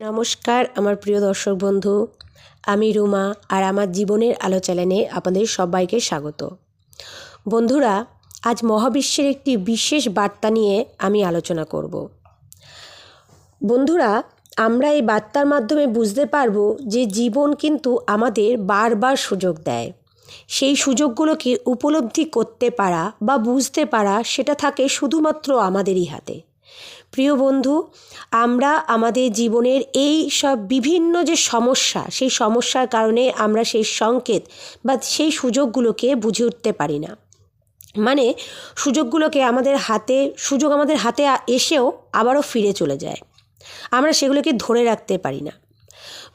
নমস্কার, আমার প্রিয় দর্শক বন্ধু। আমি রুমা, আর আমার জীবনের আলো চ্যানেলে আপনাদের সবাইকে স্বাগত। বন্ধুরা, আজ মহাবিশ্বের একটি বিশেষ বার্তা নিয়ে আমি আলোচনা করব। বন্ধুরা, আমরা এই বার্তার মাধ্যমে বুঝতে পারব যে জীবন কিন্তু আমাদের বারবার সুযোগ দেয়। সেই সুযোগগুলোকে উপলব্ধি করতে পারা বা বুঝতে পারা, সেটা থাকে শুধুমাত্র আমাদেরই হাতে। প্রিয় বন্ধু, আমরা আমাদের জীবনের এই সব বিভিন্ন যে সমস্যা, সেই সমস্যার কারণে আমরা সেই সংকেত বা সেই সুযোগগুলোকে বুঝে উঠতে পারি না। মানে সুযোগগুলোকে আমাদের হাতে, সুযোগ আমাদের হাতে এসেও আবারও ফিরে চলে যায়। আমরা সেগুলোকে ধরে রাখতে পারি না।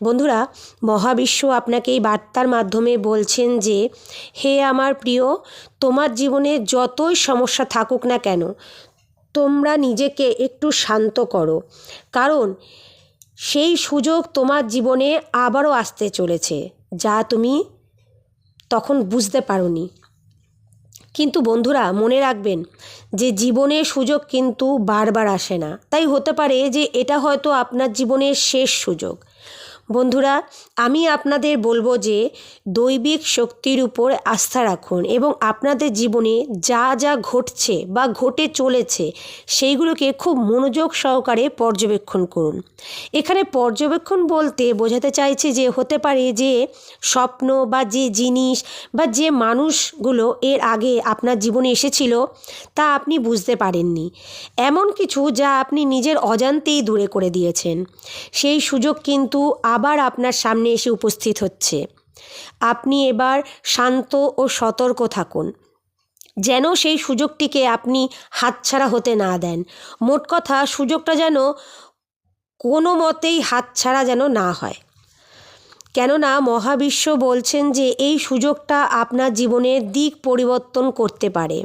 বন্ধুরা, মহাবিশ্ব আপনাকে এই বার্তার মাধ্যমে বলছেন যে, হে আমার প্রিয়, তোমার জীবনে যতই সমস্যা থাকুক না কেন তোমরা নিজেকে একটু শান্ত করো। কারণ সেই সুযোগ তোমার জীবনে আবারও আসতে চলেছে, যা তুমি তখন বুঝতে পারোনি। কিন্তু বন্ধুরা, মনে রাখবেন যে জীবনের সুযোগ কিন্তু বারবার আসে না। তাই হতে পারে যে এটা হয়তো আপনার জীবনের শেষ সুযোগ। বন্ধুরা, আমি আপনাদের বলব যে দৈবিক শক্তির উপর আস্থা রাখুন এবং আপনাদের জীবনে যা যা ঘটছে বা ঘটে চলেছে সেইগুলোকে খুব মনোযোগ সহকারে পর্যবেক্ষণ করুন। এখানে পর্যবেক্ষণ বলতে বোঝাতে চাইছে যে, হতে পারে যে স্বপ্ন বা যে জিনিস বা যে মানুষগুলো এর আগে আপনার জীবনে এসেছিল তা আপনি বুঝতে পারেননি। এমন কিছু যা আপনি নিজের অজান্তেই দূরে করে দিয়েছেন। সেই সুযোগ কিন্তু আবার আপনার সামনে এসে উপস্থিত হচ্ছে। আপনি এবার শান্ত ও সতর্ক থাকুন। যেন সেই সুযোগটিকে আপনি হাতছাড়া হতে না দেন। মোট কথা, সুযোগটা যেন কোনো মতেই হাতছাড়া যেন না হয়। কেননা, মহাবিশ্ব বলছেন যে এই সুযোগটা আপনার জীবনের দিক পরিবর্তন করতে পারে।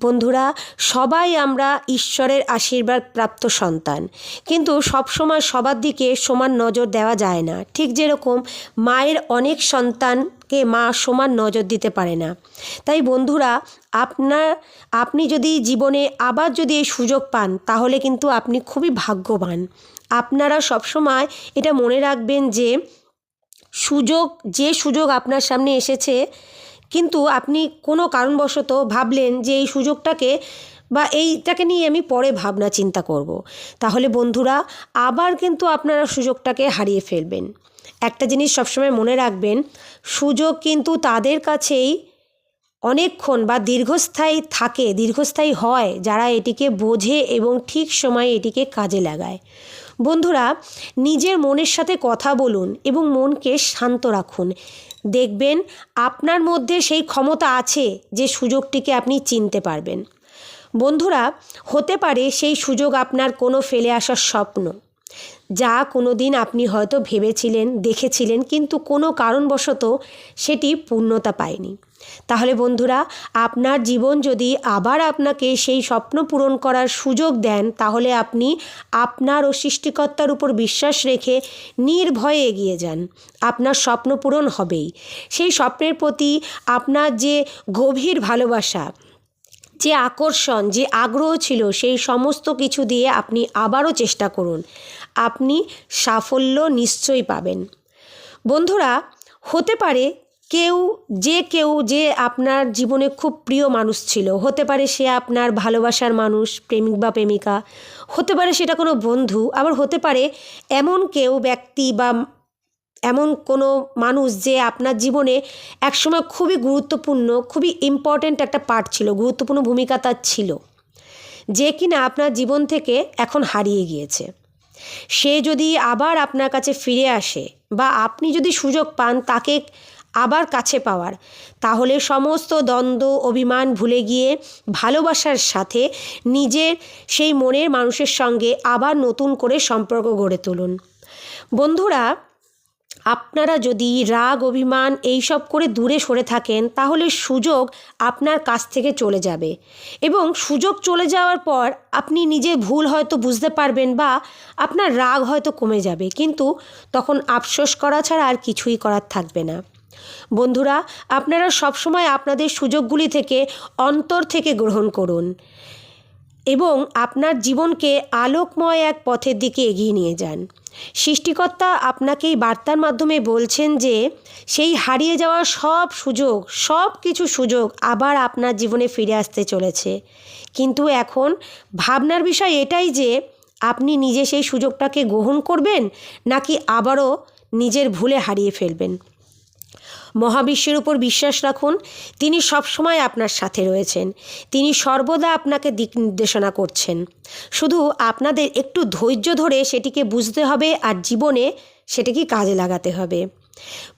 বন্ধুরা, সবাই আমরা ঈশ্বরের আশীর্বাদ প্রাপ্ত সন্তান। কিন্তু সবসময় সবার দিকে সমান নজর দেওয়া যায় না। ঠিক যেরকম মায়ের অনেক সন্তানকে মা সমান নজর দিতে পারে না। তাই বন্ধুরা, আপনার, আপনি যদি জীবনে আবার যদি এই সুযোগ পান, তাহলে কিন্তু আপনি খুবই ভাগ্যবান। আপনারা সবসময় এটা মনে রাখবেন যে, সুযোগ যে সুযোগ আপনার সামনে এসেছে কিন্তু আপনি কোনো কারণবশত ভাবলেন যে এই সুযোগটাকে বা এইটাকে নিয়ে আমি পরে ভাবনা চিন্তা করব। তাহলে বন্ধুরা, আবার কিন্তু আপনারা সুযোগটাকে হারিয়ে ফেলবেন। একটা জিনিস সবসময় মনে রাখবেন, সুযোগ কিন্তু তাদের কাছেই অনেকক্ষণ বা দীর্ঘস্থায়ী থাকে, দীর্ঘস্থায়ী হয় যারা এটিকে বোঝে এবং ঠিক সময়ে এটিকে কাজে লাগায়। বন্ধুরা, নিজের মনের সাথে কথা বলুন এবং মনকে শান্ত রাখুন। দেখবেন আপনার মধ্যে সেই ক্ষমতা আছে যে সুযোগটিকে আপনি চিনতে পারবেন। বন্ধুরা, হতে পারে সেই সুযোগ আপনার কোনো ফেলে আসার স্বপ্ন। যা কোনো দিন আপনি হয়তো ভেবেছিলেন, দেখেছিলেন, কিন্তু কোনো কারণবশত সেটি পূর্ণতা পায়নি। তাহলে বন্ধুরা, আপনার জীবন যদি আবার আপনাকে সেই স্বপ্ন পূরণ করার সুযোগ দেন, তাহলে আপনি আপনার ও সৃষ্টিকর্তার উপর বিশ্বাস রেখে নির্ভয়ে এগিয়ে যান। আপনার স্বপ্ন পূরণ হবেই। সেই স্বপ্নের প্রতি আপনার যে গভীর ভালোবাসা, যে আকর্ষণ, যে আগ্রহ ছিল, সেই সমস্ত কিছু দিয়ে আপনি আবারও চেষ্টা করুন। আপনি সাফল্য নিশ্চয়ই পাবেন। বন্ধুরা, হতে পারে কেউ, যে কেউ, যে আপনার জীবনে খুব প্রিয় মানুষ ছিল, হতে পারে সে আপনার ভালোবাসার মানুষ, প্রেমিক বা প্রেমিকা, হতে পারে সেটা কোনো বন্ধু, আবার হতে পারে এমন কেউ, ব্যক্তি বা এমন কোনো মানুষ যে আপনার জীবনে একসময় খুবই গুরুত্বপূর্ণ, খুবই ইম্পর্ট্যান্ট একটা পার্ট ছিল, গুরুত্বপূর্ণ ভূমিকা তার ছিল, যে কিনা আপনার জীবন থেকে এখন হারিয়ে গিয়েছে। সে যদি আবার আপনার কাছে ফিরে আসে বা আপনি যদি সুযোগ পান তাকে আবার কাছে পাওয়ার। তাহলে সমস্ত দ্বন্দ্ব, অভিমান ভুলে গিয়ে ভালোবাসার সাথে নিজের, সেই মনের মানুষের সঙ্গে আবার নতুন করে সম্পর্ক গড়ে তুলুন। বন্ধুরা, আপনারা যদি রাগ, অভিমান এইসব করে দূরে সরে থাকেন, তাহলে সুযোগ আপনার কাছ থেকে চলে যাবে। এবং সুযোগ চলে যাওয়ার পর আপনি নিজে ভুল হয়তো বুঝতে পারবেন বা আপনার রাগ হয়তো কমে যাবে। কিন্তু তখন আফসোস করা ছাড়া আর কিছুই করার থাকবে না। বন্ধুরা, আপনারা সবসময় আপনাদের সুযোগগুলি থেকে অন্তর থেকে গ্রহণ করুন এবং আপনার জীবনকে আলোকময় এক পথের দিকে এগিয়ে নিয়ে যান। সৃষ্টিকর্তা আপনাকে এই বার্তার মাধ্যমে বলছেন যে, সেই হারিয়ে যাওয়া সব সুযোগ, সব কিছু সুযোগ আবার আপনার জীবনে ফিরে আসতে চলেছে। কিন্তু এখন ভাবনার বিষয় এটাই যে, আপনি নিজে সেই সুযোগটাকে গ্রহণ করবেন নাকি আবারও নিজের ভুলে হারিয়ে ফেলবেন? মহাবিশ্বের উপর বিশ্বাস রাখুন, তিনি সবসময় আপনার সাথে রয়েছেন। তিনি সর্বদা আপনাকে দিক নির্দেশনা করছেন। শুধু আপনাদের একটু ধৈর্য ধরে সেটিকে বুঝতে হবে আর জীবনে সেটিকে কাজে লাগাতে হবে।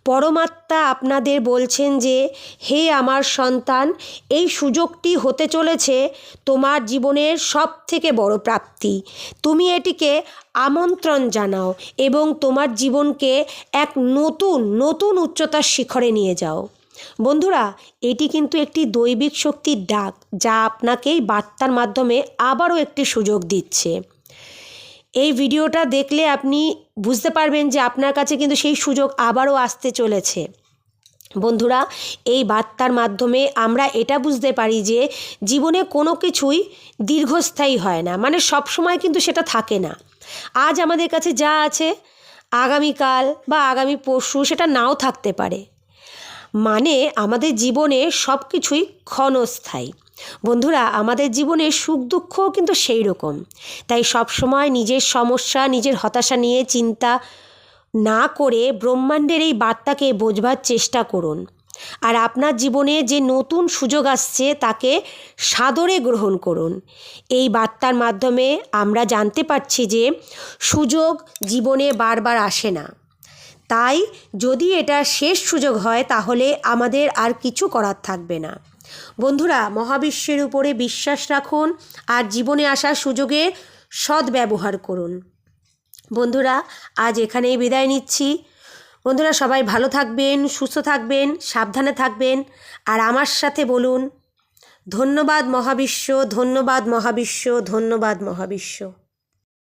পরমাত্মা আপনাদের বলছেন যে, হে আমার সন্তান, এই সুযোগটি হতে চলেছে তোমার জীবনের সব থেকে বড় প্রাপ্তি। তুমি এটিকে আমন্ত্রণ জানাও এবং তোমার জীবনকে এক নতুন নতুন উচ্চতার শিখরে নিয়ে যাও। বন্ধুরা, এটি কিন্তু একটি দৈবিক শক্তির ডাক যা আপনাকে এই বার্তার মাধ্যমে আবারও একটি সুযোগ দিচ্ছে। এই ভিডিওটা দেখলে আপনি বুঝতে পারবেন যে আপনার কাছে কিন্তু সেই সুযোগ আবারও আসতে চলেছে। বন্ধুরা, এই বার্তার মাধ্যমে আমরা এটা বুঝতে পারি যে জীবনে কোনো কিছুই দীর্ঘস্থায়ী হয় না মানে সব সময় কিন্তু সেটা থাকে না। আজ আমাদের কাছে যা আছে, আগামীকাল বা আগামী পরশু সেটা নাও থাকতে পারে। মানে আমাদের জীবনে সব কিছুই ক্ষণস্থায়ী। বন্ধুরা, আমাদের জীবনে সুখ দুঃখও কিন্তু সেই রকম। তাই সবসময় নিজের সমস্যা, নিজের হতাশা নিয়ে চিন্তা না করে ব্রহ্মাণ্ডের এই বার্তাকে বোঝবার চেষ্টা করুন। আর আপনার জীবনে যে নতুন সুযোগ আসছে, তাকে সাদরে গ্রহণ করুন। এই বার্তার মাধ্যমে আমরা জানতে পারছি যে সুযোগ জীবনে বারবার আসে না। তাই যদি এটা শেষ সুযোগ হয়, তাহলে আমাদের আর কিছু করার থাকবে না। বন্ধুরা, মহাবিশ্বের উপরে বিশ্বাস রাখুন আর জীবনে আসা সুযোগে সদ্ব্যবহার করুন। বন্ধুরা, আজ এখানেই বিদায় নিচ্ছি। বন্ধুরা, সবাই ভালো থাকবেন, সুস্থ থাকবেন, সাবধানে থাকবেন আর আমার সাথে বলুন, ধন্যবাদ মহাবিশ্ব ধন্যবাদ মহাবিশ্ব ধন্যবাদ মহাবিশ্ব।